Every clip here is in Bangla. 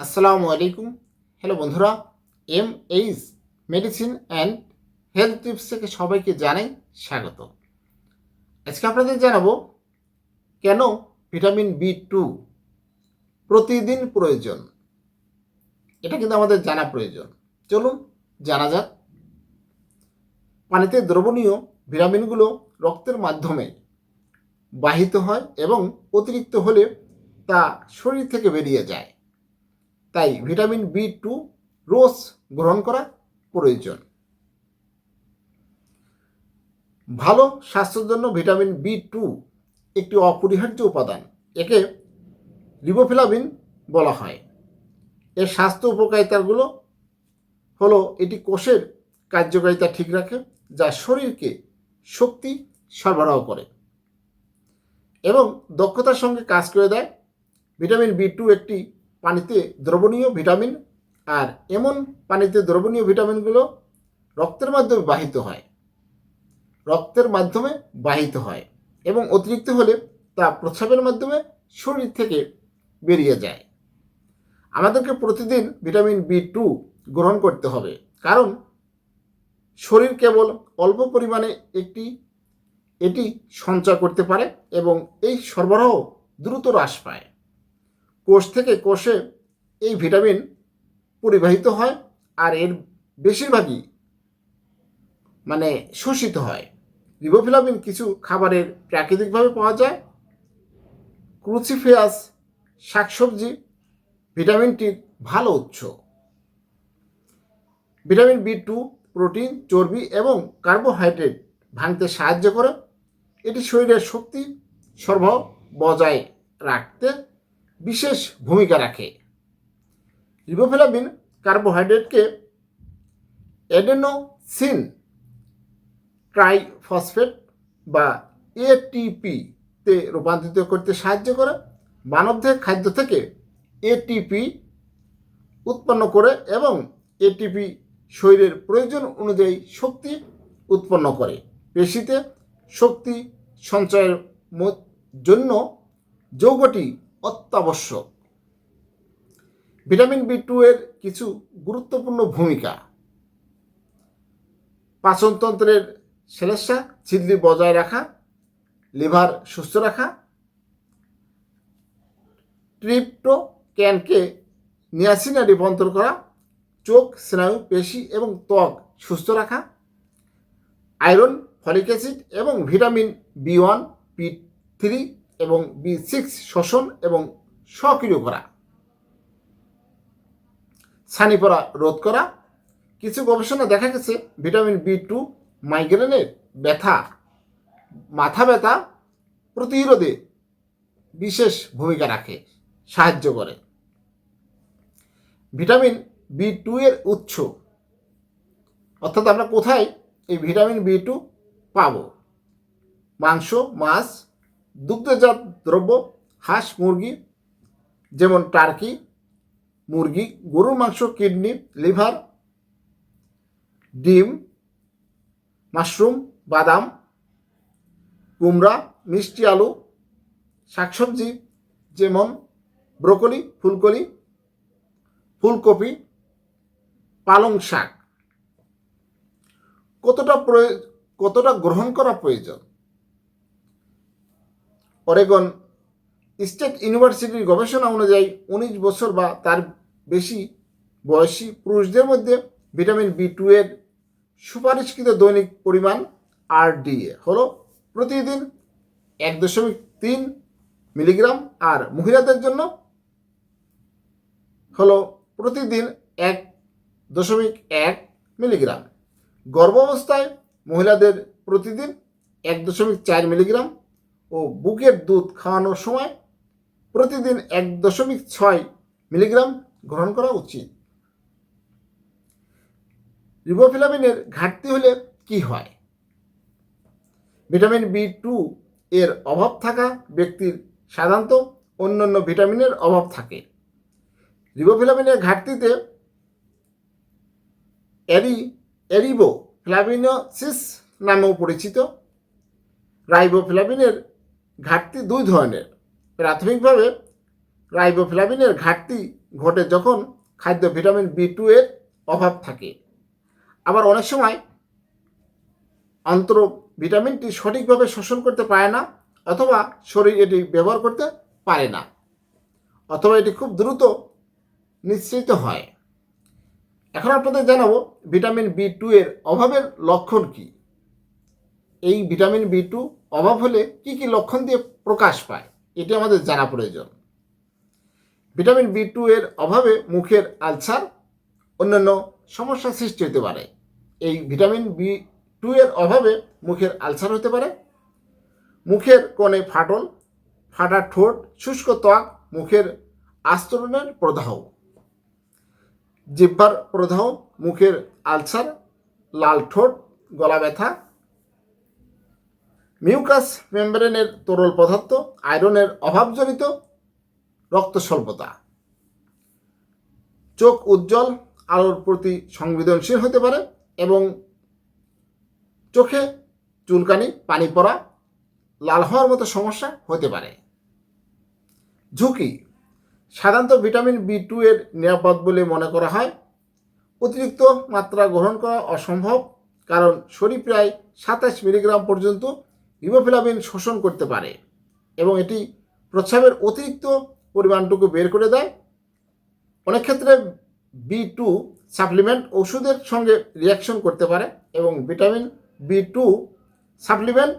আসসালামু আলাইকুম। হ্যালো বন্ধুরা, M H medicine and health tips থেকে সবাইকে জানাই স্বাগত। আজকে আপনাদের জানাব, কেন ভিটামিন বি টু প্রতিদিন প্রয়োজন? এটা কিন্তু আমাদের জানা প্রয়োজন। চলুন জানা যাক। পানিতে দ্রবণীয় ভিটামিনগুলো রক্তের মাধ্যমে বাহিত হয় এবং অতিরিক্ত হলে তা শরীর থেকে বেরিয়ে যায়। তাই ভিটামিন বি টু রোজ গ্রহণ করা প্রয়োজন। ভালো স্বাস্থ্যের জন্য ভিটামিন বি টু একটি অপরিহার্য উপাদান। একে রিবোফ্লাভিন বলা হয়। এর স্বাস্থ্য উপকারিতাগুলো হলো এটি কোষের কার্যকারিতা ঠিক রাখে, যা শরীরকে শক্তি সরবরাহ করে এবং দক্ষতার সঙ্গে কাজ করে দেয়। ভিটামিন বি টু একটি পানিতে দ্রবণীয় ভিটামিন আর এমন পানিতে দ্রবণীয় ভিটামিনগুলো রক্তের মাধ্যমে বাহিত হয়। রক্তের মাধ্যমে বাহিত হয় এবং অতিরিক্ত হলে তা প্রস্রাবের মাধ্যমে শরীর থেকে বেরিয়ে যায়। আমাদেরকে প্রতিদিন ভিটামিন বি টু গ্রহণ করতে হবে। কারণ শরীর কেবল অল্প পরিমাণে একটি, এটি সঞ্চয় করতে পারে এবং এই সরবরাহ দ্রুত হ্রাস পায়। কোষ থেকে কোষে এই ভিটামিন পরিবাহিত হয় আর এর বেশিরভাগই মানে শোষিত হয়। রিবোফ্লাভিন কিছু খাবারের প্রাকৃতিকভাবে পাওয়া যায়। ক্রুসিফিয়াস শাকসবজি ভিটামিনটির ভালো উৎস। ভিটামিন বি টু প্রোটিন চর্বি এবং কার্বোহাইড্রেট ভাঙতে সাহায্য করে। এটি শরীরের শক্তি সরবরাহ বজায় রাখতে বিশেষ ভূমিকা রাখে। রিবোফ্লাভিন কার্বোহাইড্রেটকে অ্যাডেনোসিন ট্রাইফসফেট বা এটিপি তে রূপান্তরিত করতে সাহায্য করে। মানবদেহের খাদ্য থেকে এটিপি উৎপন্ন করে এবং এটিপি শরীরের প্রয়োজন অনুযায়ী শক্তি উৎপন্ন করে। পেশিতে শক্তি সঞ্চয়ের জন্য যৌগটি অত্যাবশ্যক। ভিটামিন বি টু এর কিছু গুরুত্বপূর্ণ ভূমিকা। পাচনতন্ত্রের শ্লেষ্মা ছিদ্রি বজায় রাখা, লিভার সুস্থ রাখা। ট্রিপ্টো ক্যানকে নিয়াসিনা রূপান্তর করা, চোখ, স্নায়ু, পেশি এবং ত্বক সুস্থ রাখা। আয়রন, ফলিক অ্যাসিড এবং vitamin B one B three এবং বি সিক্স শোষণ এবং সক্রিয় করা। ছানি পড়া রোধ করা। কিছু গবেষণা দেখা গেছে, ভিটামিন বি টু মাইগ্রেনের ব্যথা, মাথা ব্যথা প্রতিরোধে বিশেষ ভূমিকা রাখে, সাহায্য করে। ভিটামিন বি টু এর উৎস, অর্থাৎ আমরা কোথায় এই ভিটামিন বি টু পাবো? মাংস, মাছ দুগ্ধজাত দ্রব্য, হাঁস মুরগি, যেমন টার্কি মুরগি, গরুর মাংস, কিডনি, লিভার, ডিম, মাশরুম, বাদাম, কুমড়া, মিষ্টি আলু, শাকসবজি, যেমন ব্রোকলি, ফুলকলি, ফুলকপি, পালং শাক। কতটা কতটা গ্রহণ করা প্রয়োজন? অরেগন স্টেট ইউনিভার্সিটির গবেষণা অনুযায়ী উনিশ বছর বা তার বেশি বয়সী পুরুষদের মধ্যে ভিটামিন বি টু এর সুপারিশকৃত দৈনিক পরিমাণ আর ডিএ হলো প্রতিদিন এক দশমিক তিন মিলিগ্রাম আর মহিলাদের জন্য হলো প্রতিদিন এক দশমিক এক মিলিগ্রাম। গর্ভাবস্থায় মহিলাদের প্রতিদিন এক দশমিক চার মিলিগ্রাম ও বুকের দুধ খাওয়ানোর সময় প্রতিদিন এক দশমিক ছয় মিলিগ্রাম গ্রহণ করা উচিত। রিবোফিলামিনের ঘাটতি হলে কি হয়? ভিটামিন বি টু এর অভাব থাকা ব্যক্তির সাধারণত অন্যান্য ভিটামিনের অভাব থাকে। রিবোফ্লাভিনের ঘাটতিতে এরি এরিবো ফ্লাভিনোসিস নামেও পরিচিত। রাইবোফ্লাভিনের ঘাটতি দুই ধরনের। প্রাথমিকভাবে রাইবোফ্লাভিনের ঘাটতি ঘটে যখন খাদ্য ভিটামিন বি টু এর অভাব থাকে। আবার অনেক সময় অন্তর ভিটামিনটি সঠিকভাবে শোষণ করতে পারে না অথবা শরীর এটি ব্যবহার করতে পারে না অথবা এটি খুব দ্রুত নিঃসৃত হয়। এখন আপনাদের জানাব ভিটামিন বি টু এর অভাবের লক্ষণ কি? এই ভিটামিন বি টু অভাব হলে কি কি লক্ষণ দিয়ে প্রকাশ পায়, এটি আমাদের জানা প্রয়োজন। ভিটামিন বি টু এর অভাবে মুখের আলসার, অন্যান্য সমস্যার সৃষ্টি হতে পারে। এই ভিটামিন বি টু এর অভাবে মুখের আলসার হতে পারে। মুখের কোণে ফাটল, ফাটা ঠোঁট, শুষ্ক ত্বক, মুখের আস্তরণের প্রদাহ। জিহ্বার প্রদাহ, মুখের আলসার, লাল ঠোঁট, গলা ব্যথা মিউকাস মেমব্রেনের তরল পদার্থ, আয়রনের অভাবজনিত রক্ত স্বল্পতা চোখ উজ্জ্বল, আলোর প্রতি সংবেদনশীল হতে পারে এবং চোখে চুলকানি, পানি পড়া, লাল হওয়ার মতো সমস্যা হতে পারে। ঝুঁকি। সাধারণত ভিটামিন বি টু এর নিরাপদ বলে মনে করা হয়। অতিরিক্ত মাত্রা গ্রহণ করা অসম্ভব, কারণ শরীর প্রায় সাতাশ মিলিগ্রাম পর্যন্ত রিবোফ্লাভিন শোষণ করতে পারে এবং এটি প্রস্রাবের অতিরিক্ত পরিমাণটুকু বের করে দেয়। অনেক ক্ষেত্রে বি টু সাপ্লিমেন্ট ওষুধের সঙ্গে রিয়াকশন করতে পারে এবং ভিটামিন বি টু সাপ্লিমেন্ট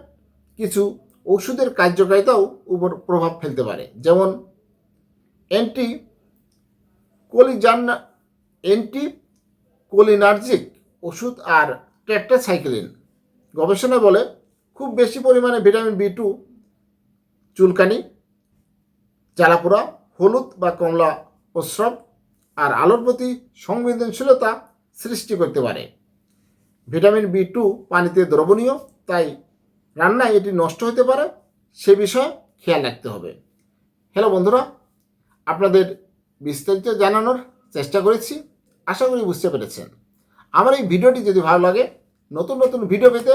কিছু ওষুধের কার্যকারিতাও উপর প্রভাব ফেলতে পারে। যেমন অ্যান্টি কোলিজান অ্যান্টি কোলিনার্জিক ওষুধ আর টেট্রাসাইক্লিন। গবেষণা বলে খুব বেশি পরিমাণে ভিটামিন বি টু চুলকানি, জ্বালাপোড়া, হলুদ বা কমলা প্রস্রাব আর আলোর প্রতি সংবেদনশীলতা সৃষ্টি করতে পারে। ভিটামিন বি টু পানিতে দ্রবণীয়, তাই রান্নায় এটি নষ্ট হতে পারে, সে বিষয়ে খেয়াল রাখতে হবে। হ্যালো বন্ধুরা, আপনাদের বিস্তারিত জানানোর চেষ্টা করেছি, আশা করি বুঝতে পেরেছেন। আমার এই ভিডিওটি যদি ভালো লাগে, নতুন নতুন ভিডিও পেতে